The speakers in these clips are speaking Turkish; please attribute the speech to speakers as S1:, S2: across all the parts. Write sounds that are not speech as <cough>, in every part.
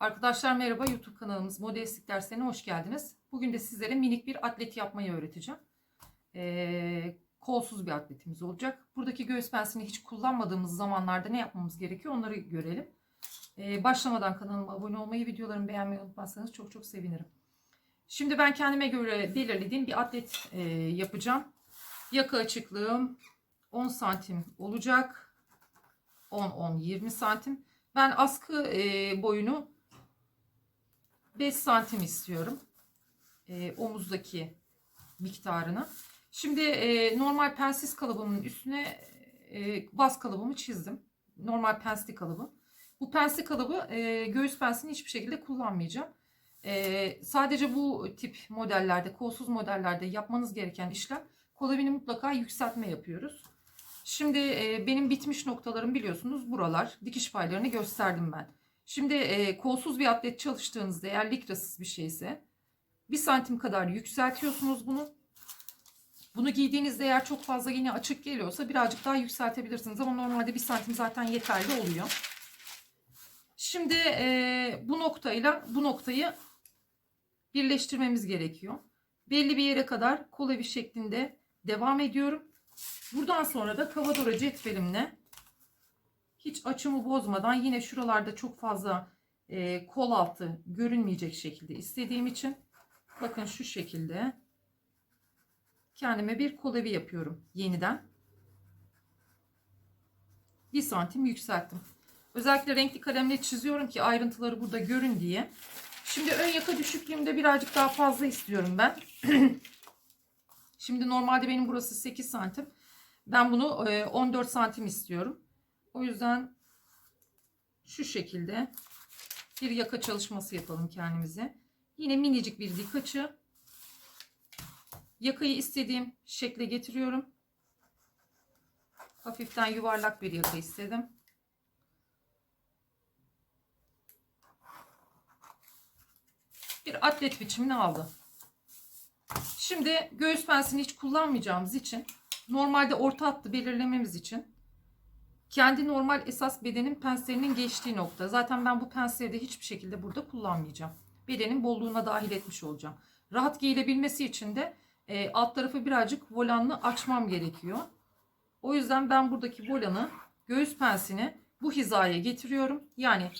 S1: Arkadaşlar merhaba YouTube kanalımız Modelistlik derslerine hoş geldiniz. Bugün de sizlere minik bir atlet yapmayı öğreteceğim. Ee, kolsuz bir atletimiz olacak. Buradaki göğüs pensini hiç kullanmadığımız zamanlarda ne yapmamız gerekiyor onları görelim. Ee, başlamadan kanalıma abone olmayı, videolarımı beğenmeyi unutmazsanız çok çok sevinirim. Şimdi ben kendime göre belirlediğim bir atlet e, yapacağım. Yaka açıklığım 10 santim olacak. 10-10-20 santim. Ben askı e, boyunu 5 santim istiyorum. E, omuzdaki miktarını. Şimdi e, normal pensiz kalıbımın üstüne e, baz kalıbımı çizdim. Normal pensli kalıbı. Bu pensli kalıbı e, göğüs pensini hiçbir şekilde kullanmayacağım. E, sadece bu tip modellerde, kolsuz modellerde yapmanız gereken işlem kolabini mutlaka yükseltme yapıyoruz. Şimdi e, benim bitmiş noktalarım biliyorsunuz buralar. Dikiş paylarını gösterdim ben. Şimdi e, kolsuz bir atlet çalıştığınızda eğer likrasız bir şeyse bir santim kadar yükseltiyorsunuz bunu. Bunu giydiğinizde eğer çok fazla yine açık geliyorsa birazcık daha yükseltebilirsiniz. Ama normalde bir santim zaten yeterli oluyor. Şimdi e, bu noktayla bu noktayı birleştirmemiz gerekiyor. Belli bir yere kadar kola bir şeklinde devam ediyorum. Buradan sonra da kavadora cetvelimle hiç açımı bozmadan yine şuralarda çok fazla e, kol altı görünmeyecek şekilde istediğim için bakın şu şekilde kendime bir kol evi yapıyorum yeniden. Bir santim yükselttim. Özellikle renkli kalemle çiziyorum ki ayrıntıları burada görün diye. Şimdi ön yaka düşüklüğümde birazcık daha fazla istiyorum ben. <clears throat> Şimdi normalde benim burası 8 santim. Ben bunu 14 santim istiyorum. O yüzden şu şekilde bir yaka çalışması yapalım kendimize. Yine minicik bir dik açı. Yakayı istediğim şekle getiriyorum. Hafiften yuvarlak bir yaka istedim. Bir atlet biçimini aldı. Şimdi göğüs pensini hiç kullanmayacağımız için normalde orta hattı belirlememiz için kendi normal esas bedenin penslerinin geçtiği nokta. Zaten ben bu pensleri de hiçbir şekilde burada kullanmayacağım. Bedenin bolluğuna dahil etmiş olacağım. Rahat giyilebilmesi için de e, alt tarafı birazcık volanlı açmam gerekiyor. O yüzden ben buradaki volanı göğüs pensini bu hizaya getiriyorum. Yani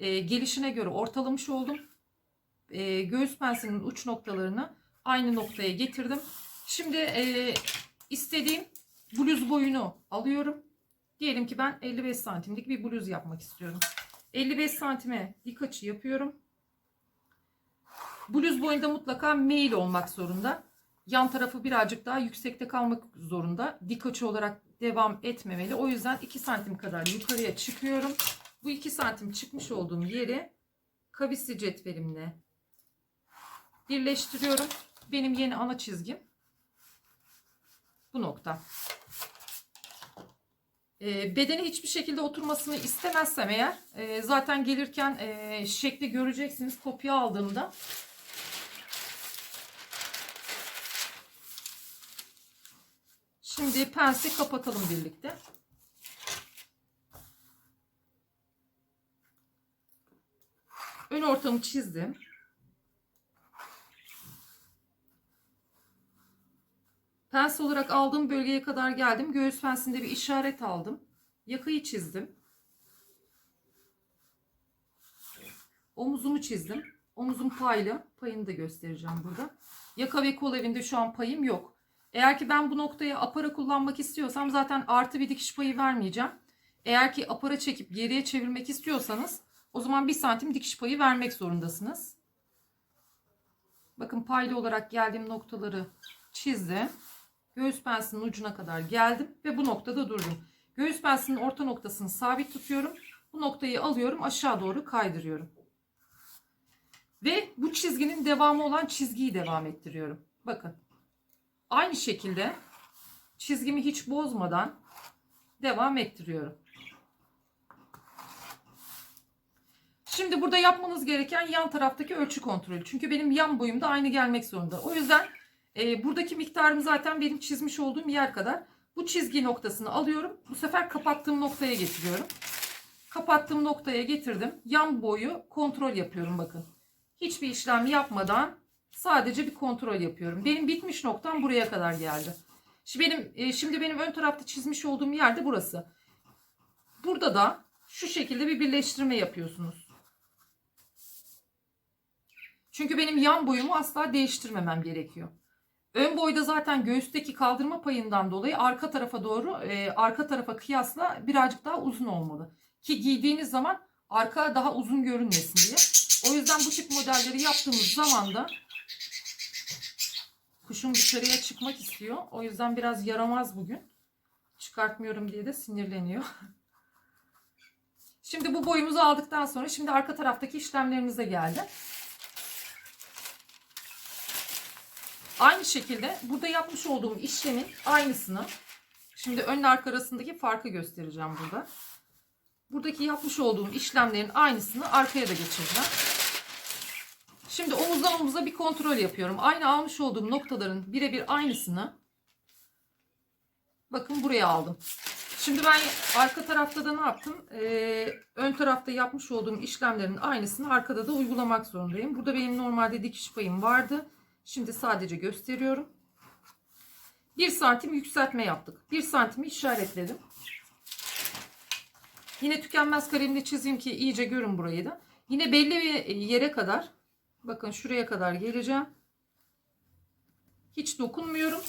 S1: e, gelişine göre ortalamış oldum. E, göğüs pensinin uç noktalarını aynı noktaya getirdim. Şimdi e, istediğim bluz boyunu alıyorum. Diyelim ki ben 55 santimlik bir bluz yapmak istiyorum. 55 santime dik açı yapıyorum. Bluz boyunda mutlaka mail olmak zorunda. Yan tarafı birazcık daha yüksekte kalmak zorunda. Dik açı olarak devam etmemeli. O yüzden 2 santim kadar yukarıya çıkıyorum. Bu 2 santim çıkmış olduğum yeri kavisli cetvelimle birleştiriyorum. Benim yeni ana çizgim bu nokta. E, bedeni hiçbir şekilde oturmasını istemezsem eğer e, zaten gelirken e, şekli göreceksiniz kopya aldığımda. Şimdi pensi kapatalım birlikte. Ön ortamı çizdim. Pens olarak aldığım bölgeye kadar geldim. Göğüs pensinde bir işaret aldım. Yakayı çizdim. Omuzumu çizdim. Omuzum paylı. Payını da göstereceğim burada. Yaka ve kol evinde şu an payım yok. Eğer ki ben bu noktaya apara kullanmak istiyorsam zaten artı bir dikiş payı vermeyeceğim. Eğer ki apara çekip geriye çevirmek istiyorsanız o zaman bir santim dikiş payı vermek zorundasınız. Bakın paylı olarak geldiğim noktaları çizdim. Göğüs pensinin ucuna kadar geldim ve bu noktada durdum. Göğüs pensinin orta noktasını sabit tutuyorum. Bu noktayı alıyorum aşağı doğru kaydırıyorum. Ve bu çizginin devamı olan çizgiyi devam ettiriyorum. Bakın. Aynı şekilde çizgimi hiç bozmadan devam ettiriyorum. Şimdi burada yapmanız gereken yan taraftaki ölçü kontrolü. Çünkü benim yan boyum da aynı gelmek zorunda. O yüzden e, buradaki miktarım zaten benim çizmiş olduğum yer kadar. Bu çizgi noktasını alıyorum. Bu sefer kapattığım noktaya getiriyorum. Kapattığım noktaya getirdim. Yan boyu kontrol yapıyorum bakın. Hiçbir işlem yapmadan sadece bir kontrol yapıyorum. Benim bitmiş noktam buraya kadar geldi. Şimdi benim, e, şimdi benim ön tarafta çizmiş olduğum yerde burası. Burada da şu şekilde bir birleştirme yapıyorsunuz. Çünkü benim yan boyumu asla değiştirmemem gerekiyor. Ön boyda zaten göğüsteki kaldırma payından dolayı arka tarafa doğru e, arka tarafa kıyasla birazcık daha uzun olmalı. Ki giydiğiniz zaman arka daha uzun görünmesin diye. O yüzden bu tip modelleri yaptığımız zaman da kuşum dışarıya çıkmak istiyor. O yüzden biraz yaramaz bugün. Çıkartmıyorum diye de sinirleniyor. <laughs> Şimdi bu boyumuzu aldıktan sonra şimdi arka taraftaki işlemlerimize geldi. Aynı şekilde burada yapmış olduğum işlemin aynısını şimdi önle arka arasındaki farkı göstereceğim burada. Buradaki yapmış olduğum işlemlerin aynısını arkaya da geçireceğim. Şimdi omuzdan omuza bir kontrol yapıyorum. Aynı almış olduğum noktaların birebir aynısını bakın buraya aldım. Şimdi ben arka tarafta da ne yaptım? Ee, ön tarafta yapmış olduğum işlemlerin aynısını arkada da uygulamak zorundayım. Burada benim normalde dikiş payım vardı. Şimdi sadece gösteriyorum. 1 santim yükseltme yaptık. 1 santimi işaretledim. Yine tükenmez kalemle çizeyim ki iyice görün burayı da. Yine belli bir yere kadar bakın şuraya kadar geleceğim. Hiç dokunmuyorum.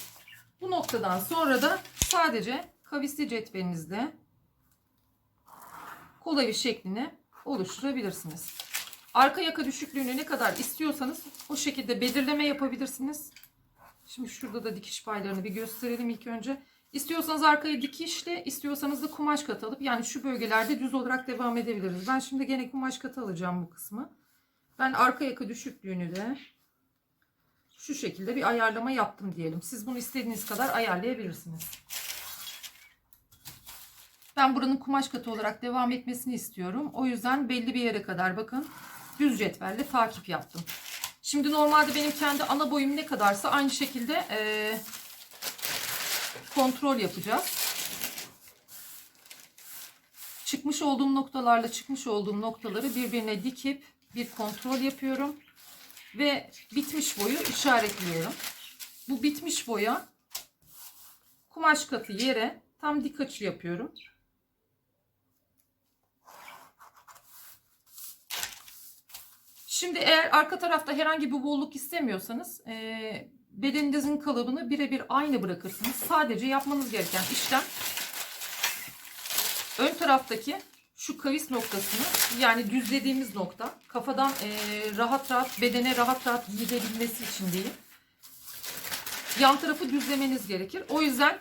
S1: Bu noktadan sonra da sadece kavisli cetvelinizle kolavi şeklini oluşturabilirsiniz. Arka yaka düşüklüğünü ne kadar istiyorsanız o şekilde belirleme yapabilirsiniz. Şimdi şurada da dikiş paylarını bir gösterelim ilk önce. İstiyorsanız arkaya dikişle, istiyorsanız da kumaş kat alıp yani şu bölgelerde düz olarak devam edebiliriz. Ben şimdi gene kumaş kat alacağım bu kısmı. Ben arka yaka düşüklüğünü de şu şekilde bir ayarlama yaptım diyelim. Siz bunu istediğiniz kadar ayarlayabilirsiniz. Ben buranın kumaş katı olarak devam etmesini istiyorum. O yüzden belli bir yere kadar bakın düz cetvelle takip yaptım. Şimdi normalde benim kendi ana boyum ne kadarsa aynı şekilde e, kontrol yapacağız. Çıkmış olduğum noktalarla çıkmış olduğum noktaları birbirine dikip bir kontrol yapıyorum. Ve bitmiş boyu işaretliyorum. Bu bitmiş boya kumaş katı yere tam dik açı yapıyorum. Şimdi eğer arka tarafta herhangi bir bolluk istemiyorsanız e, bedeninizin kalıbını birebir aynı bırakırsınız. Sadece yapmanız gereken işlem ön taraftaki şu kavis noktasını yani düzlediğimiz nokta kafadan e, rahat rahat bedene rahat rahat gidebilmesi için değil. Yan tarafı düzlemeniz gerekir. O yüzden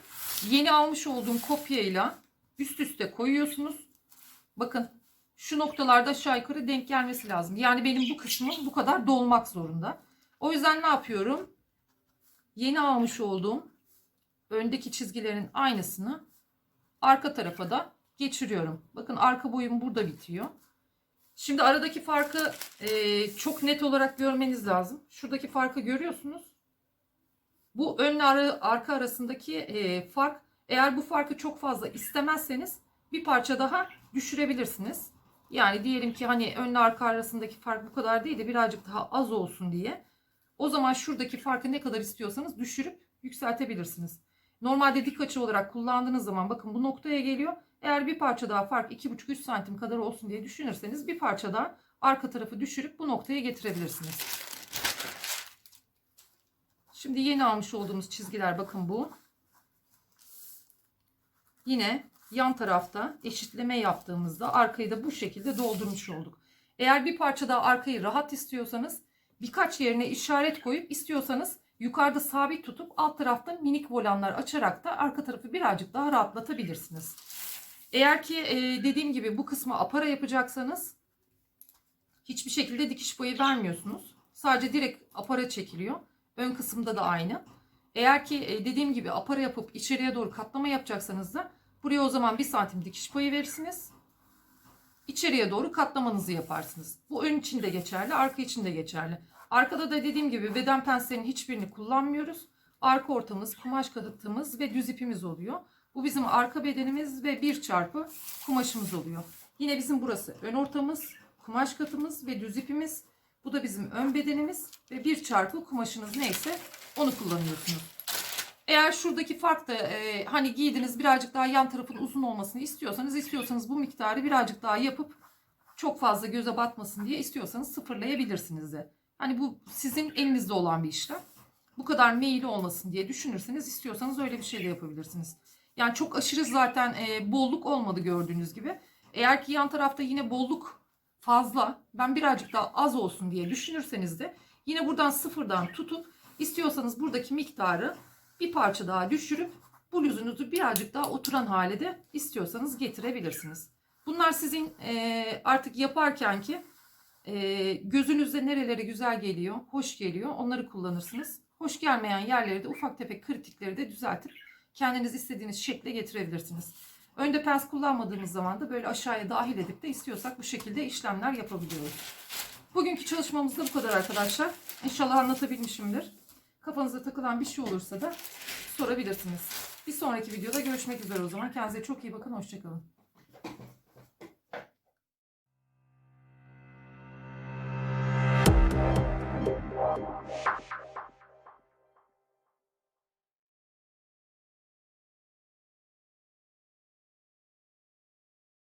S1: yeni almış olduğum kopyayla üst üste koyuyorsunuz. Bakın şu noktalarda aşağı yukarı denk gelmesi lazım. Yani benim bu kısmım bu kadar dolmak zorunda. O yüzden ne yapıyorum? Yeni almış olduğum öndeki çizgilerin aynısını arka tarafa da geçiriyorum. Bakın arka boyum burada bitiyor. Şimdi aradaki farkı e, çok net olarak görmeniz lazım. Şuradaki farkı görüyorsunuz. Bu önle ara, arka arasındaki e, fark eğer bu farkı çok fazla istemezseniz bir parça daha düşürebilirsiniz. Yani diyelim ki hani önle arka arasındaki fark bu kadar değil de birazcık daha az olsun diye. O zaman şuradaki farkı ne kadar istiyorsanız düşürüp yükseltebilirsiniz. Normalde dik açı olarak kullandığınız zaman bakın bu noktaya geliyor. Eğer bir parça daha fark 2,5-3 santim kadar olsun diye düşünürseniz bir parça daha arka tarafı düşürüp bu noktaya getirebilirsiniz. Şimdi yeni almış olduğumuz çizgiler bakın bu. Yine yan tarafta eşitleme yaptığımızda arkayı da bu şekilde doldurmuş olduk. Eğer bir parça daha arkayı rahat istiyorsanız birkaç yerine işaret koyup istiyorsanız yukarıda sabit tutup alt tarafta minik volanlar açarak da arka tarafı birazcık daha rahatlatabilirsiniz. Eğer ki e, dediğim gibi bu kısmı apara yapacaksanız hiçbir şekilde dikiş boyu vermiyorsunuz. Sadece direkt apara çekiliyor. Ön kısımda da aynı. Eğer ki e, dediğim gibi apara yapıp içeriye doğru katlama yapacaksanız da buraya o zaman 1 santim dikiş payı verirsiniz. İçeriye doğru katlamanızı yaparsınız. Bu ön için de geçerli, arka için de geçerli. Arkada da dediğim gibi beden penslerinin hiçbirini kullanmıyoruz. Arka ortamız, kumaş katımız ve düz ipimiz oluyor. Bu bizim arka bedenimiz ve bir çarpı kumaşımız oluyor. Yine bizim burası ön ortamız, kumaş katımız ve düz ipimiz. Bu da bizim ön bedenimiz ve bir çarpı kumaşınız neyse onu kullanıyorsunuz. Eğer şuradaki fark da e, hani giydiniz birazcık daha yan tarafın uzun olmasını istiyorsanız istiyorsanız bu miktarı birazcık daha yapıp çok fazla göze batmasın diye istiyorsanız sıfırlayabilirsiniz de. Hani bu sizin elinizde olan bir işlem. Bu kadar meyili olmasın diye düşünürseniz istiyorsanız öyle bir şey de yapabilirsiniz. Yani çok aşırı zaten e, bolluk olmadı gördüğünüz gibi. Eğer ki yan tarafta yine bolluk fazla ben birazcık daha az olsun diye düşünürseniz de yine buradan sıfırdan tutup istiyorsanız buradaki miktarı bir parça daha düşürüp bluzunuzu birazcık daha oturan hale de istiyorsanız getirebilirsiniz. Bunlar sizin e, artık yaparken ki e, gözünüzde nereleri güzel geliyor, hoş geliyor onları kullanırsınız. Hoş gelmeyen yerleri de ufak tefek kritikleri de düzeltip kendiniz istediğiniz şekle getirebilirsiniz. Önde pens kullanmadığımız zaman da böyle aşağıya dahil edip de istiyorsak bu şekilde işlemler yapabiliyoruz. Bugünkü çalışmamız da bu kadar arkadaşlar. İnşallah anlatabilmişimdir. Kafanıza takılan bir şey olursa da sorabilirsiniz. Bir sonraki videoda görüşmek üzere o zaman. Kendinize çok iyi bakın. Hoşçakalın.